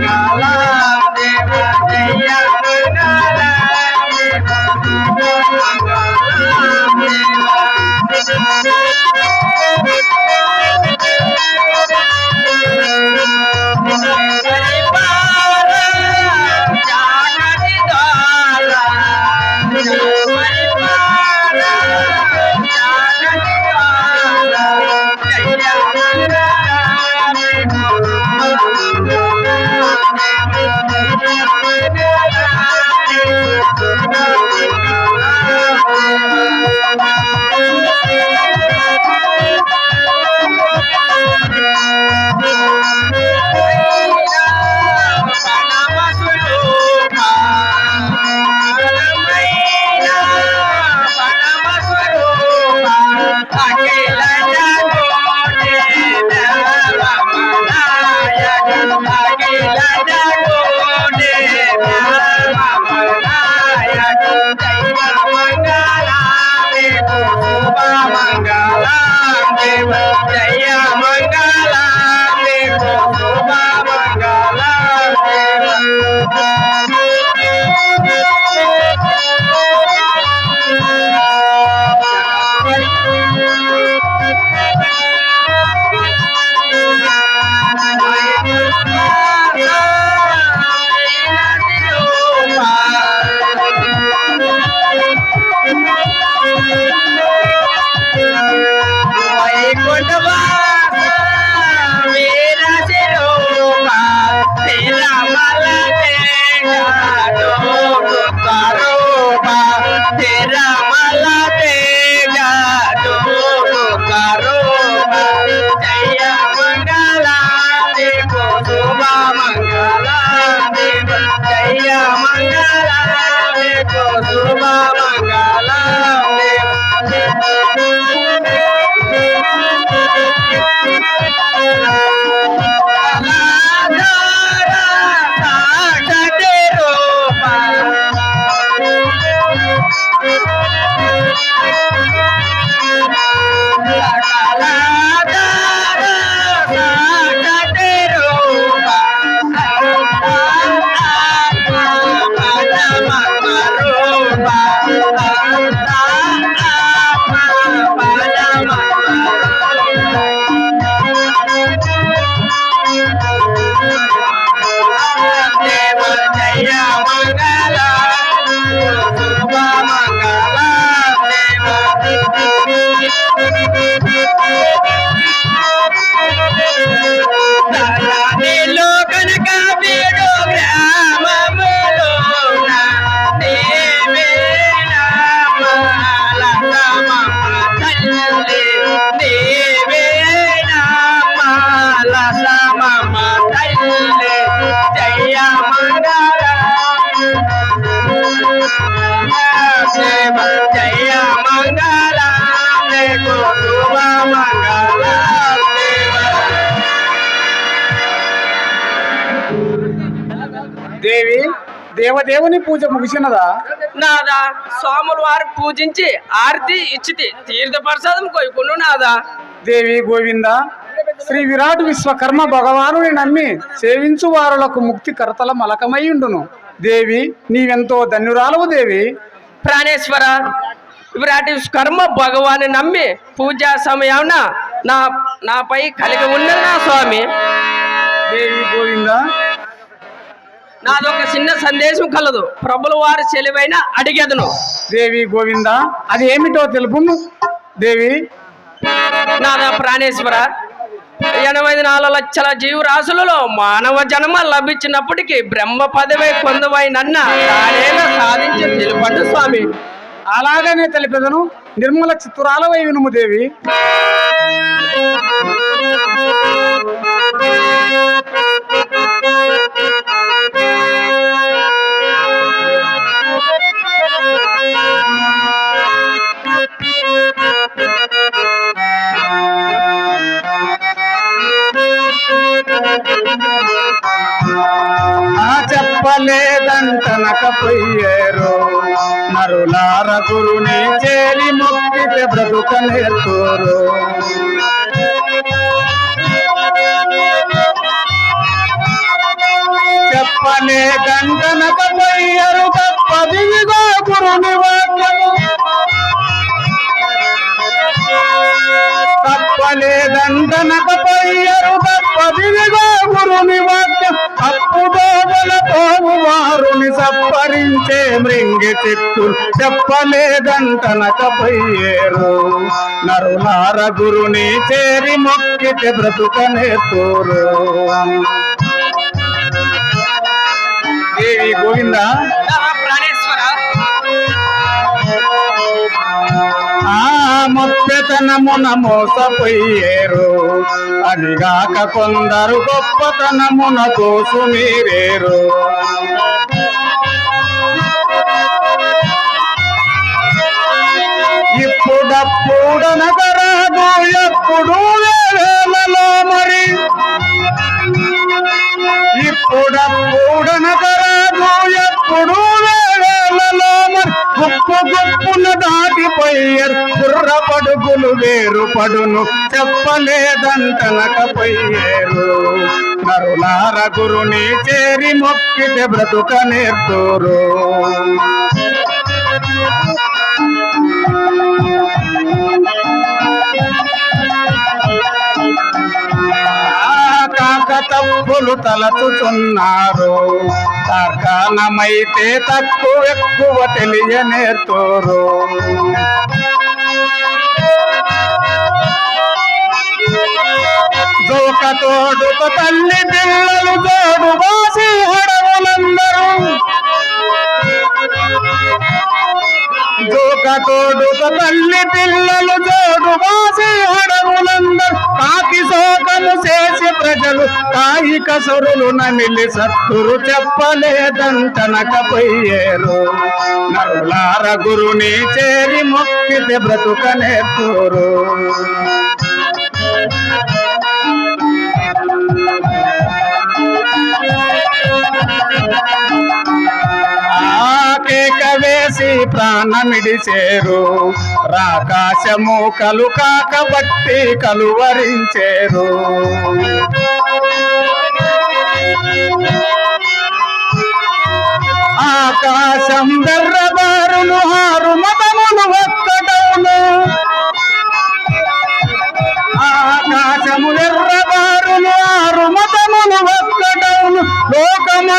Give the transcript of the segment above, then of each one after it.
జయ దేవదేవుని పూజ ముగిసినదా? నాదా స్వాములు వారు పూజించి ఆరతి ఇచ్చితి తీర్థ ప్రసాదం కొయ్యకుండా నాదా. దేవి గోవింద శ్రీ విరాట్ విశ్వకర్మ భగవానుని నమ్మి సేవించు వారులకు ముక్తి కర్తల మలకమయ్యుండును దేవి నీవెంతో ధన్యురాలవు దేవి. ప్రాణేశ్వర విరాటి కర్మ భగవాన్ని నమ్మి పూజా సమయాన నా నాపై కలిగి ఉన్నది నా స్వామి. దేవి గోవింద నాదొక చిన్న సందేశం కలదు. ప్రభుల వారి చెలివైన అడిగేదను. దేవి గోవింద అది ఏమిటో తెలుపు దేవి. నాదా ప్రాణేశ్వర ఎనభై నాలుగు లక్షల జీవరాశులలో మానవ జన్మ లభించినప్పటికీ బ్రహ్మ పదవి పొందవై నన్న తానేగా సాధించి తెలుపండు స్వామి. అలాగనే తెలిపెదను. నిర్మల చిత్తురాలవై వినుము దేవి. చెప్పలేదంటనకపోయారు. నరులార గురుని చేరి మొక్కితే బ్రతుక నేర్తూరు చెప్పలే గంటనక పోయ్యరు తప్పదిగో గురుని వాక్యము తప్పలేదంటనక పోయ్యరు తప్పదిగో గురుని వాక్యం. అప్పుదోగల పోవు వారుని సప్పరించే మృంగి చిత్తులు చెప్పలేదంటనక పోయ్యేరు నరులార గురుని చేరి మొక్కితే బ్రతుకనే తోరు. దేవి గోవిందా? ఆ మోసపోయేరు అనిగాక కొందరు గొప్పతనమున కోసుమీరేరు ఇప్పుడప్పుడనగరాదు ఎప్పుడు వేలలో మరి. ఇప్పుడప్పుడనగరాదు ఎప్పుడు మరి గుప్పు గుప్పున దాటిపోయారు. కుర్ర పడుగులు వేరు పడును చెప్పలేదంటనకపోయారు. నరులార గురుని చేరి మొక్కితే బ్రతుక నేర్తూరు. తప్పులు తలచుచున్నారు కార్ఖానమైతే తక్కువ ఎక్కువ తెలియనేర్తోరు జోక తోడుతో తల్లి పిల్లలు జోడు బాసి హడవులందరూ జోక తోడుతో తల్లి పిల్లలు జోడు వాసి అడవులందరు కాకి శోకము చేసి ప్రజలు కాయి కసురులు నమిలి సత్తురు చెప్పలేదంటనకపోయేరు. నరులార గురుని చేరి మొక్కితే బ్రతుకనే తోరు ప్రాణమిడిచేరు. రాకాశము కలు కాకబట్టి కలువరించేరు. ఆకాశం బెర్రబారులు హారు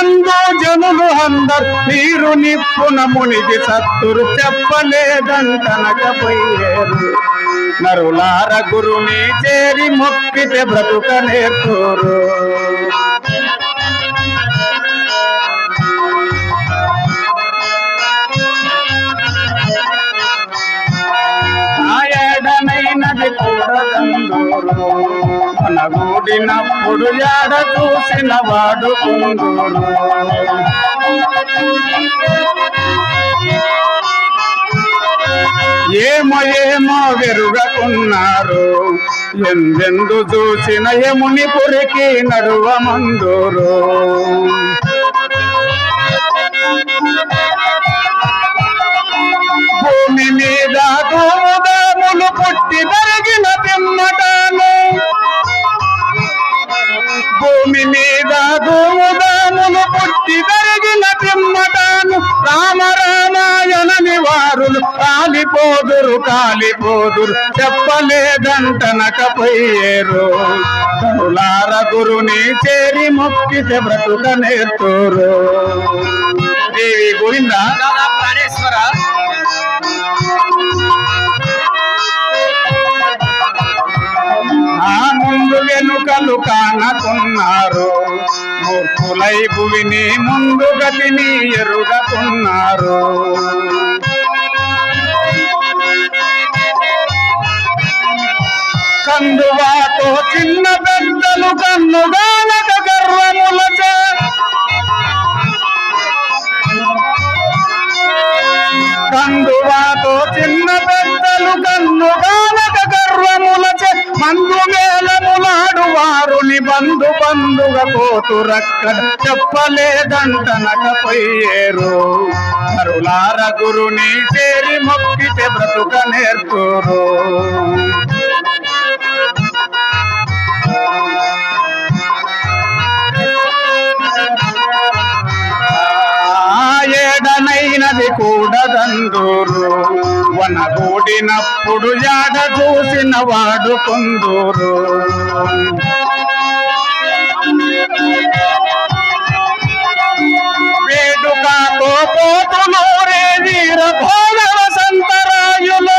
లోకమందు జనులు అందరు నీరు నిప్పున మునిగి సత్తురు చెప్పలేదంటనకపోయేరు నరులార గురుని చేరి మొక్కితే బ్రతుక నేర్తూరు మనగూడినప్పుడు యాడ చూసిన వాడు ఏమో ఏమో వెరుగకున్నారు. ఎందెందు చూసిన యముని పురికి నడువ మందురు. భూమి మీద దూముదాములు పుట్టి పెరిగిన పిమ్మటాను భూమి మీద దూముదాములు పుట్టి పెరిగిన పిమ్మటాను రామ రామాయణని వారులు కాలిపోదురు. కాలిపోదురు చెప్పలేదంటనకపోయేరు కరులార గురుని చేరి మొక్కితే బ్రతుక నేర్తూరు దేవి గోవిందా? ప్రాణేశ్వర. వాళ్ళు కానకున్నారు. మూర్ఖులై భువిని ముందు గతిని ఎరుగకున్నారు. కందువాతో చిన్న పెద్దలు కన్నుగానక గర్వములచే కందువాతో చిన్న పెద్దలు కన్ను కానక గర్వములచే మందు మేళములాడు వారుని బంధు బంధుగా పోతురక్కడ చెప్పలేదంటనకపోయేరు కరులార గురుని చేరి మొక్కితే బ్రతుక నేర్పురు. వనగూడినప్పుడు యాడ చూసిన వాడు కొందూరు వేడుకతో పోతులూరే వీర భోగ వసంతరాయులు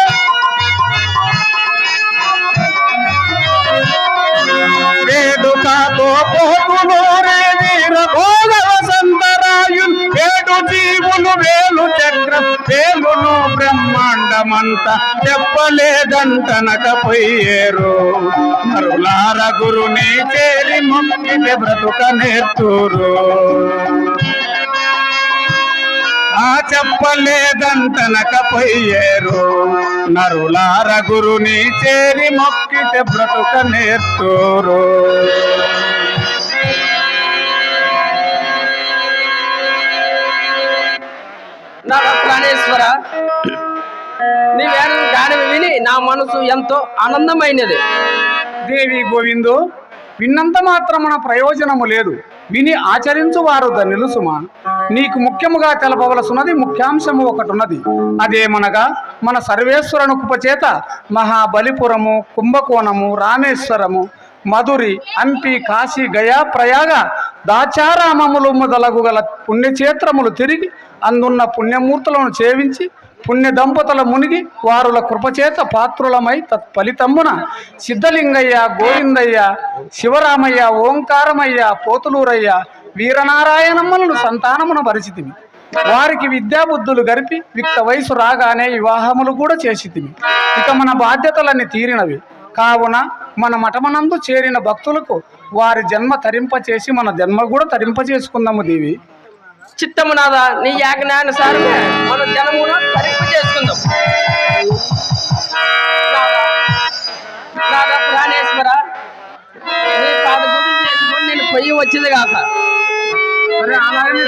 వేడుకతో పోతులూరే వీర భోగ వసంతరాయులు ఏడు జీవులు వేలు చక్రం వేలును బ్రహ్మాండమంత చెప్పలేదంటనకపోయేరు. మరులార గురుని చేరి మొక్కితే బ్రతుక నేర్తురు. ఆ చెప్పలేదంటనకపోయేరు. నరులార గురుని చేరి మొక్కితే బ్రతుక నేర్తురు. నవ ప్రాణేశ్వర నీ వేద గానం విని నా మనసు ఎంతో ఆనందమైనది. దేవి గోవిందు విన్నంత మాత్రమున ప్రయోజనము లేదు. విని ఆచరించు వారు ధన్యులు సుమా. నీకు ముఖ్యముగా తెలపవలసినది ముఖ్యాంశము ఒకటి ఉన్నది అదేమనగా మన సర్వేశ్వరను కుపచేత మహాబలిపురము కుంభకోణము రామేశ్వరము మధురి హంపి కాశీ గయా ప్రయాగ దాచారామములు మొదలగు గల పుణ్యక్షేత్రములు తిరిగి అందున్న పుణ్యమూర్తులను సేవించి పుణ్య దంపతుల మునిగి వారుల కృపచేత పాత్రులమై తత్ఫలితమ్మున సిద్ధలింగయ్య గోవిందయ్య శివరామయ్య ఓంకారమయ్య పోతులూరయ్య వీరనారాయణమ్మలను సంతానమున పరిచితిమి వారికి విద్యాబుద్ధులు గరిపి విక్త వయసు రాగానే వివాహములు కూడా చేసితిమి. ఇక మన బాధ్యతలన్నీ తీరినవి. కావున మన మఠమనందు చేరిన భక్తులకు వారి జన్మ తరింపచేసి మన జన్మ కూడా తరింపచేసుకుందాము దేవి. చిత్తము నాదా నీ యాజ్ఞానుసారమే మన జనమును తరింపు చేసుకుందాం. నాదా, ప్రాణేశ్వర? నీ పాద పూజ చేసుకొని నేను పొయ్యి వచ్చింది కాక. అలాగే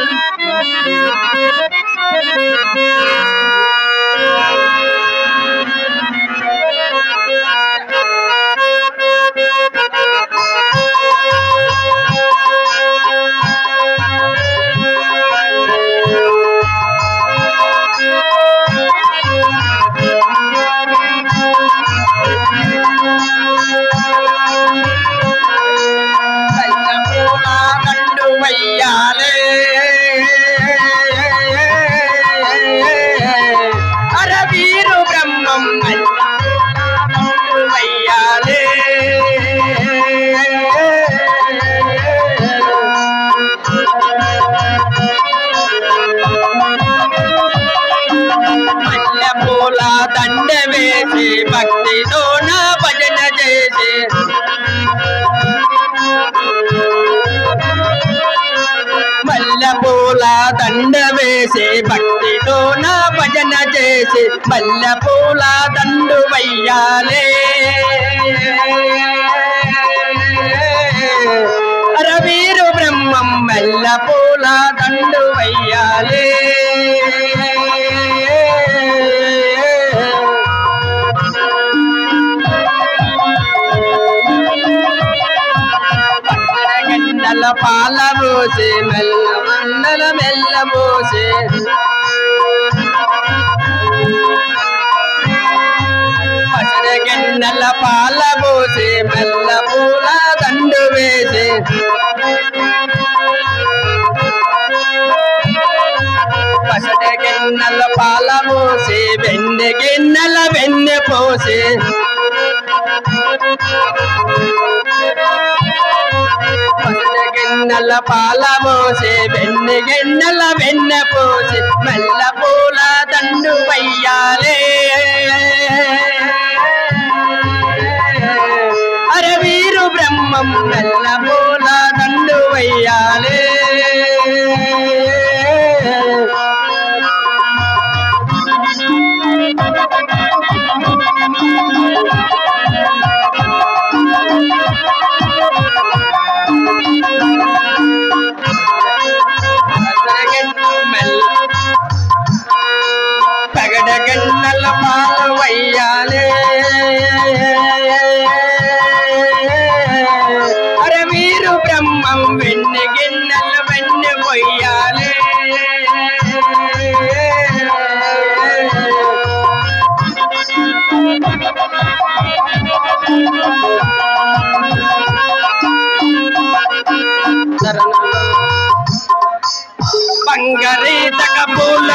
దండ వేసి భక్తితో నా భజన చేసి మల్లెపూల దండు వయ్యాలే. రవీరు బ్రహ్మం మల్లెపూల దండు వయ్యాలే. పాల రోజే మెల్ల మెల్ల పసర గిన్నెల పాల పోసి మెల్ల పూల దండు వేసి. పసట గిన్నెల పాల పోసి వెన్నె గిన్నెల వెన్నె పోసి. గిన్నెల పాల పోసి వెన్నె గిన్నెల వెన్న పోసి మల్ల పూల దండు వయ్యాలే అరే వీరు బ్రహ్మం మెల్ల పూల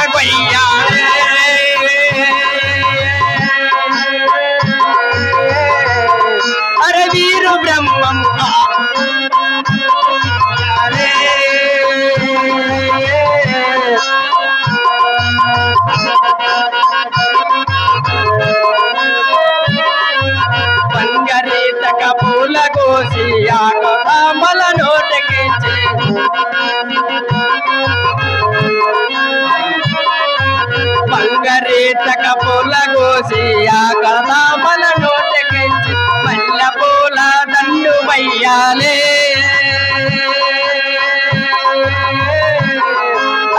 పూల అరే వీరు బ్రహ్మం కాయాలే. కోసి ఆ కోసి ఆకమల నోటికించి బంగరీతక పూల కోసి ఆ కదామల నోటికించి మల్లె పూల దండు వయ్యాలే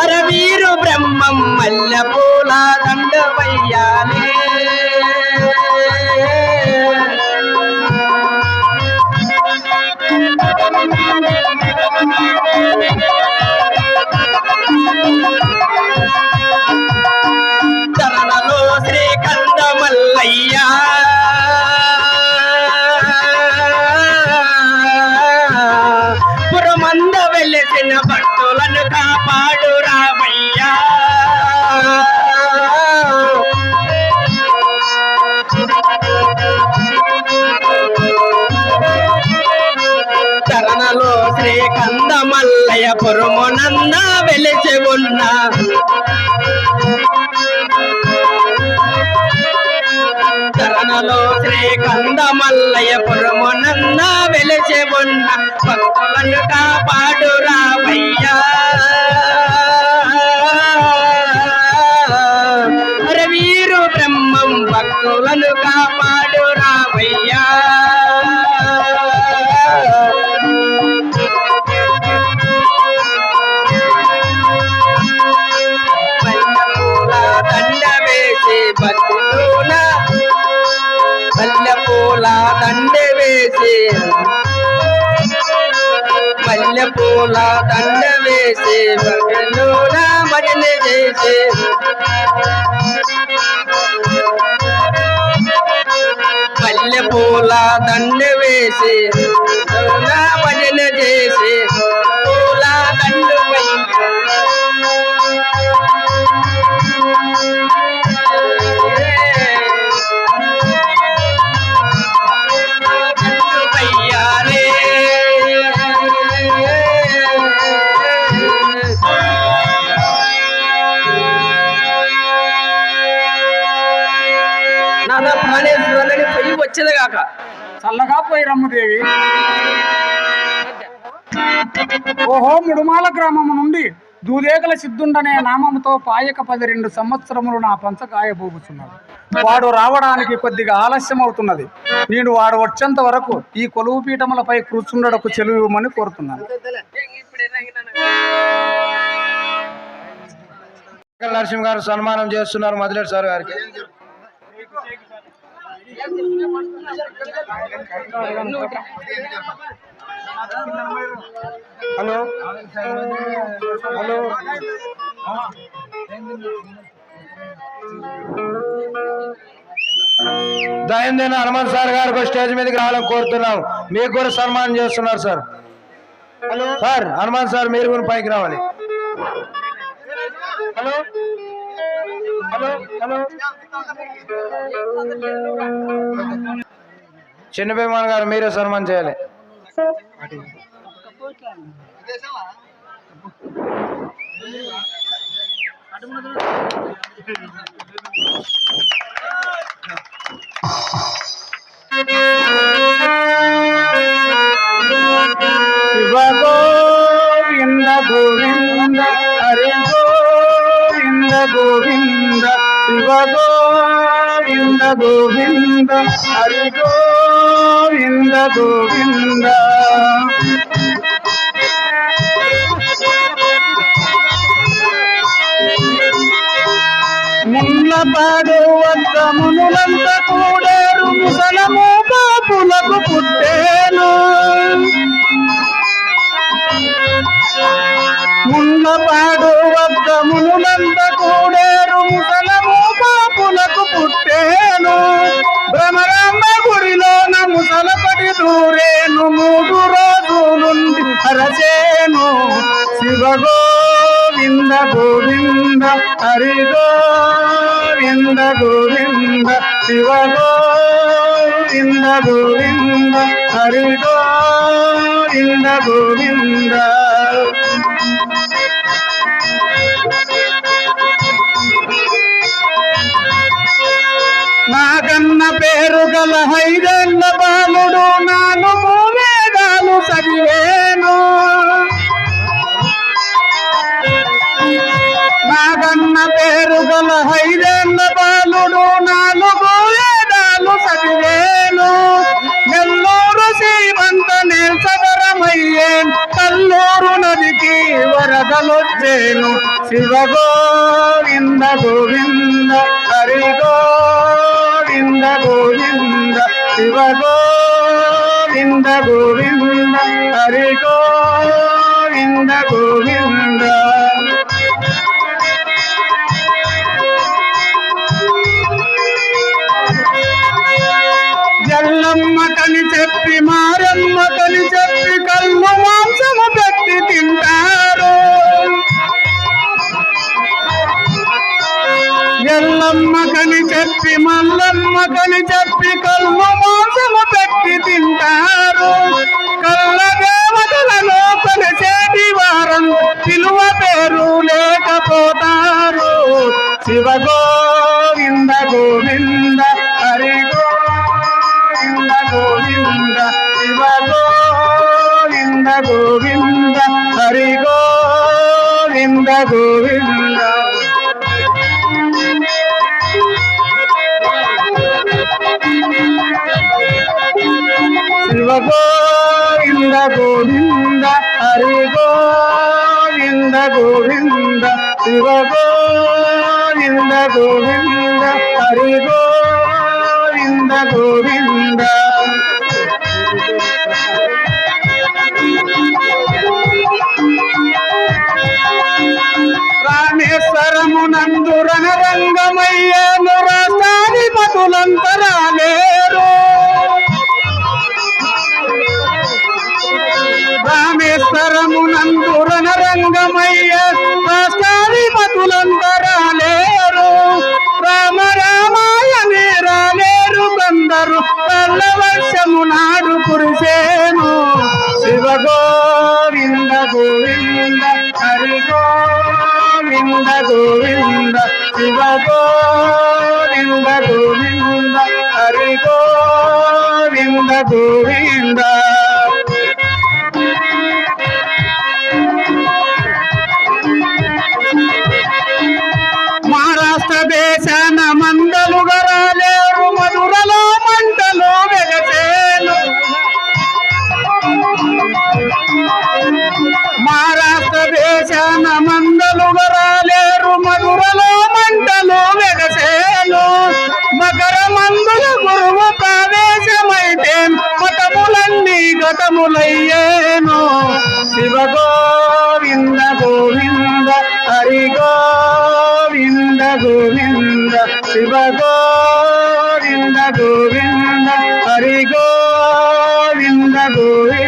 అరవీరు బ్రహ్మం మల్ల పూల శ్రీకంద పురమునంద వెలిసి ఉన్న. చరణలో శ్రీకంద మల్లయ్య పురమునంద వెలిసి ఉన్న. భక్తులను కాపాడు రామయ్యా బ్రహ్మం భక్తులను కా పూల దండ వేసి భక్తుల భజన చేసి. మల్లెపూల దండ వేసి వైరమ్మదేవి ఓహో ముడుమాల గ్రామము నుండి దూదేగల సిద్ధుండనే నామముతో పాయక పది రెండు సంవత్సరములు నా పంచ పోగుచున్నాడు వాడు రావడానికి కొద్దిగా ఆలస్యం అవుతున్నది నేను వాడు వచ్చేంత వరకు ఈ కొలువు పీఠములపై కూర్చుండడకు చెలువమని కోరుతున్నాను. నరసింహ గారు సన్మానం చేస్తున్నారు మదిలేడు సార్ గారికి. హలో. హలో. దయందైన హనుమాన్ సార్ గారికి స్టేజ్ మీదకి రావాలని కోరుతున్నాం. మీకు కూడా సన్మానం చేస్తున్నారు sir. Hello. Sir Hanuman sir మీరు కూడా పైకి రావాలి. హలో. చిన్న భీమాన్ గారు మీరే సన్మానం చేయాలి. శివ గోవింద శివ గోవింద గోవింద హరి గోవింద గోవింద. ముళ్ళపాడు వద్ద మునులంత కూడారు ముసలము బాపులకు పుట్టేను. ముళ్ళపాడు వద్ద మునులంత కూడారు ముసలము పాపులకు పుట్టేను. భ్రమరాంబ గుడిలోన ముసలపడి దూరేను. మూడు రోజులుండి హరచేను శివ గోవింద గోవింద హరి గోవింద గోవింద శివ గోవింద గోవింద హరి గోవింద గోవింద. పేరు గల హైదన్న బాలుడు నాను వేదాలు చదివేను నాగన్న పేరు గల హైదన్న బాలుడు నాలుగు వేదాలు చదివేను నెల్లూరు శ్రీమంత నిల్సగరమయ్యేన్ కల్లూరు నదికి వరదలొచ్చేను. శివ గోవింద గోవింద హరి గోవింద గోవింద శివ గోవింద గోవింద హరి గోవింద గోవింద. జల్లమ్మ కని చెప్పి మారమ్మ కని చెప్పి మల్లమ్మకని చెప్పి మల్లమ్మకని చెప్పి కళ్ళు మాసము పెట్టి తింటారు. కళ్ళ దేవతలలో కొలిచేటి వారం పిలువ పేరు లేకపోతారు. శివగో గోవింద గోవింద హరి గోవింద గోవింద. రామేశ్వరమునందు నందు రణరంగమయ్యేను రాష్ట్రాధిపతులంతరాలేరు మహారాష్ట్ర దేశాన మందలు గరాలేరు మధురలో మంటలు వెగసేలు మకర మందుల గురువు ప్రవేశమైతే మతములన్నీ గతములయ్యేను. శివ గోవింద గోవింద హరి గోవింద గోవింద శివ గోవింద గోవింద హరి గోవింద గోవింద.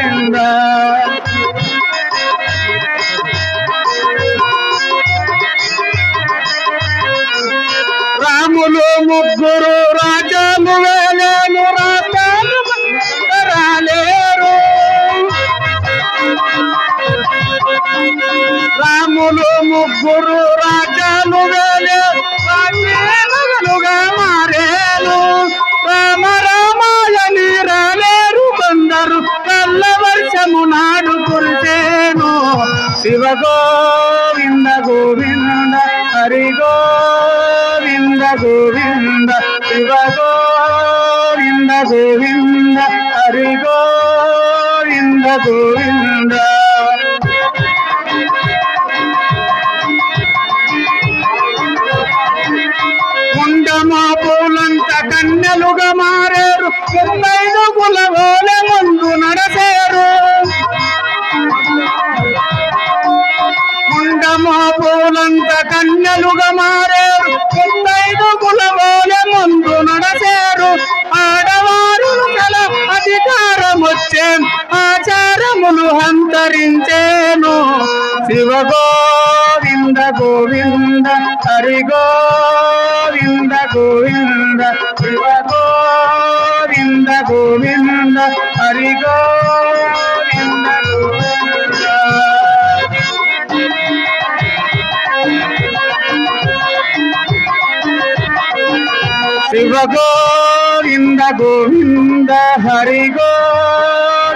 గోవింద హరించేను శివ గోవింద గోవింద హరి గోవింద గోవింద శివ గోవింద గోవింద హరి గోవింద. గోవింద శివ గోవింద గోవింద హరి గో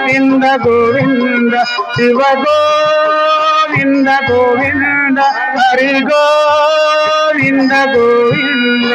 గోవింద గోవింద శివ గోవింద గోవింద హరి గోవింద గోవింద